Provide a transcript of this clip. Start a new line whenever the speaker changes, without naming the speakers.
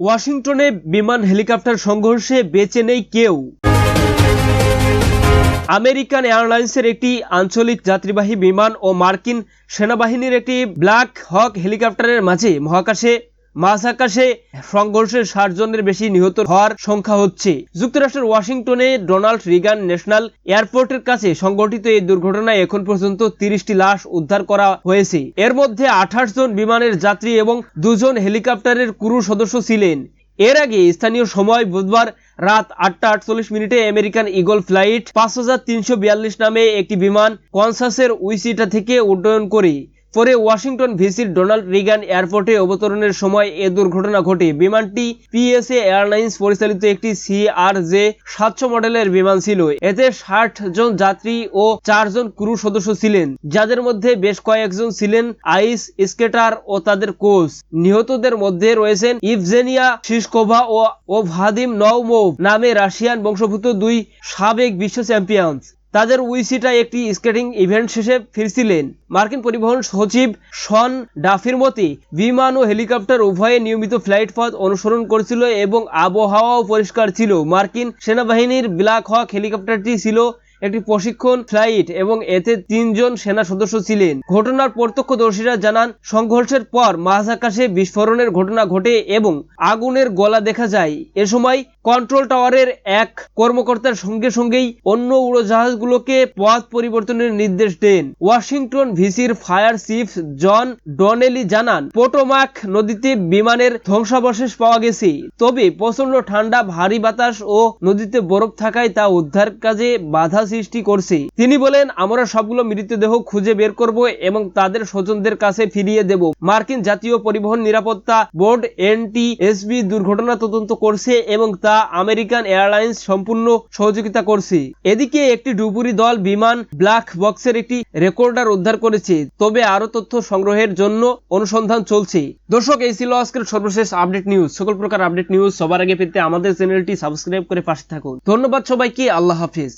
ওয়াশিংটনে বিমান হেলিকপ্টার সংঘর্ষে বেঁচে নেই কেউ। আমেরিকান এয়ারলাইন্সের একটি আঞ্চলিক যাত্রীবাহী বিমান ও মার্কিন সেনাবাহিনীর একটি ব্ল্যাক হক হেলিকপ্টারের মাঝে মহাকাশে মাঝ আকাশে সংঘর্ষে ষাট জনের বেশি নিহত হওয়ার সংখ্যা হচ্ছে। যুক্তরাষ্ট্রের ওয়াশিংটনে ডোনাল্ড রিগান ন্যাশনাল এয়ারপোর্টের কাছে সংঘটিত এই দুর্ঘটনায় এখন পর্যন্ত তিরিশটি লাশ উদ্ধার করা হয়েছে। এর মধ্যে আঠাশ জন বিমানের যাত্রী এবং দুজন হেলিকপ্টারের ক্রু সদস্য ছিলেন। এর আগে স্থানীয় সময় বুধবার রাত আটটা আটচল্লিশ মিনিটে আমেরিকান ইগল ফ্লাইট পাঁচ হাজার তিনশো বিয়াল্লিশ নামে একটি বিমান কনসাসের উইসিটা থেকে উড্ডয়ন করে। পরে ওয়াশিংটন ভিসির ডোনাল্ড রিগান এয়ারপোর্টে অবতরণের সময় এ দুর্ঘটনা ঘটে। বিমানটি পিএসএ এয়ারলাইন্স পরিচালিত একটি সিআরজে সাতশো মডেলের বিমান ছিল। এতে ষাট জন যাত্রী ও চারজন ক্রু সদস্য ছিলেন, যাদের মধ্যে বেশ কয়েকজন ছিলেন আইস স্কেটার ও তাদের কোচ। নিহতদের মধ্যে রয়েছেন ইভজেনিয়া শিসকোভা ও ভাদিম নওমোভ নামে রাশিয়ান বংশোদ্ভূত দুই সাবেক বিশ্ব চ্যাম্পিয়ন্স। তাদের উইসিটা একটি স্কেটিং ইভেন্ট শেষে ফিরছিলেন। মার্কিন পরিবহন সচিব শন ডাফির মতে বিমান ও হেলিকপ্টার উভয়ে নিয়মিত ফ্লাইট পথ অনুসরণ করছিল এবং আবহাওয়াও পরিষ্কার ছিল। মার্কিন সেনাবাহিনীর ব্ল্যাক হক হেলিকপ্টারটি ছিল একটি প্রশিক্ষণ ফ্লাইট এবং এতে তিনজন সেনা সদস্য ছিলেন। ঘটনার প্রত্যক্ষদর্শীরা জানান, সংঘর্ষের পর মাঝ আকাশে বিস্ফোরণের ঘটনা ঘটে এবং আগুনের গলা দেখা যায়। এ সময় কন্ট্রোল টাওয়ারের এক কর্মকর্তার সঙ্গে সঙ্গেই অন্য উড়োজাহাজগুলোকে পথ পরিবর্তনের নির্দেশ দেন। ওয়াশিংটন ভিসির ফায়ার চিফ জন ডনেলি জানান, পোটোমাক নদীতে বিমানের ধ্বংসাবশেষ পাওয়া গেছে। তবে প্রচণ্ড ঠান্ডা, ভারী বাতাস ও নদীতে বরফ থাকায় তা উদ্ধার কাজে বাধা সৃষ্টি করছে। তিনি বলেন, আমরা সবগুলো মৃতদেহ খুঁজে বের করব এবং তাদের স্বজনদের কাছে ফিরিয়ে দেব। মার্কিন জাতীয় পরিবহন নিরাপত্তা বোর্ড এনটিএসবি দুর্ঘটনা তদন্ত করছে এবং তা আমেরিকান এয়ারলাইন্স সম্পূর্ণ সহযোগিতা করছে। এদিকে একটি ডুবুরি দল বিমান ব্ল্যাক বক্সের একটি রেকর্ডার উদ্ধার করেছে, তবে আরও তথ্য সংগ্রহের জন্য অনুসন্ধান চলছে। দর্শক, এই ছিল আজকের সর্বশেষ আপডেট নিউজ। সকল প্রকার আপডেট নিউজ সবার আগে পেতে আমাদের চ্যানেলটি সাবস্ক্রাইব করে পাশে থাকুন। ধন্যবাদ সবাইকে, আল্লাহ হাফিজ।